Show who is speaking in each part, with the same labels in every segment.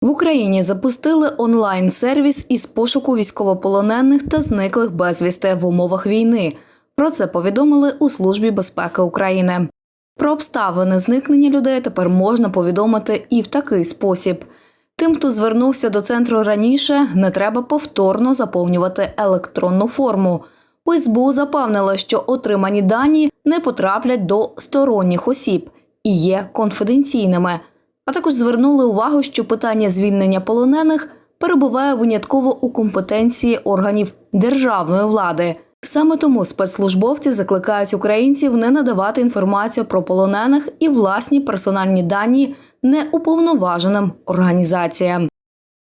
Speaker 1: В Україні запустили онлайн-сервіс із пошуку військовополонених та зниклих безвісти в умовах війни. Про це повідомили у Службі безпеки України. Про обставини зникнення людей тепер можна повідомити і в такий спосіб. Тим, хто звернувся до центру раніше, не треба повторно заповнювати електронну форму. СБУ запевнили, що отримані дані не потраплять до сторонніх осіб і є конфіденційними. А також звернули увагу, що питання звільнення полонених перебуває винятково у компетенції органів державної влади. Саме тому спецслужбовці закликають українців не надавати інформацію про полонених і власні персональні дані неуповноваженим організаціям.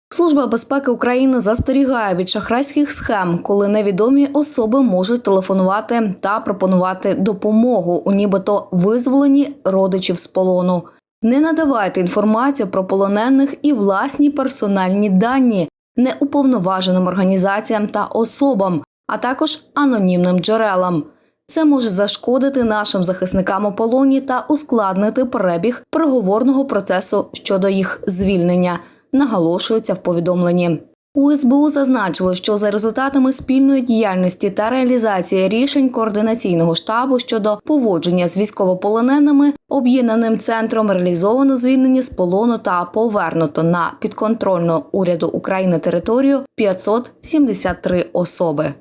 Speaker 1: Служба безпеки України застерігає від шахрайських схем, коли невідомі особи можуть телефонувати та пропонувати допомогу у нібито визволенні родичів з полону. Не надавайте інформацію про полонених і власні персональні дані неуповноваженим організаціям та особам, а також анонімним джерелам. Це може зашкодити нашим захисникам у полоні та ускладнити перебіг переговорного процесу щодо їх звільнення, наголошується в повідомленні. У СБУ зазначили, що за результатами спільної діяльності та реалізації рішень координаційного штабу щодо поводження з військовополоненими об'єднаним центром реалізовано звільнення з полону та повернуто на підконтрольну уряду України територію 573 особи.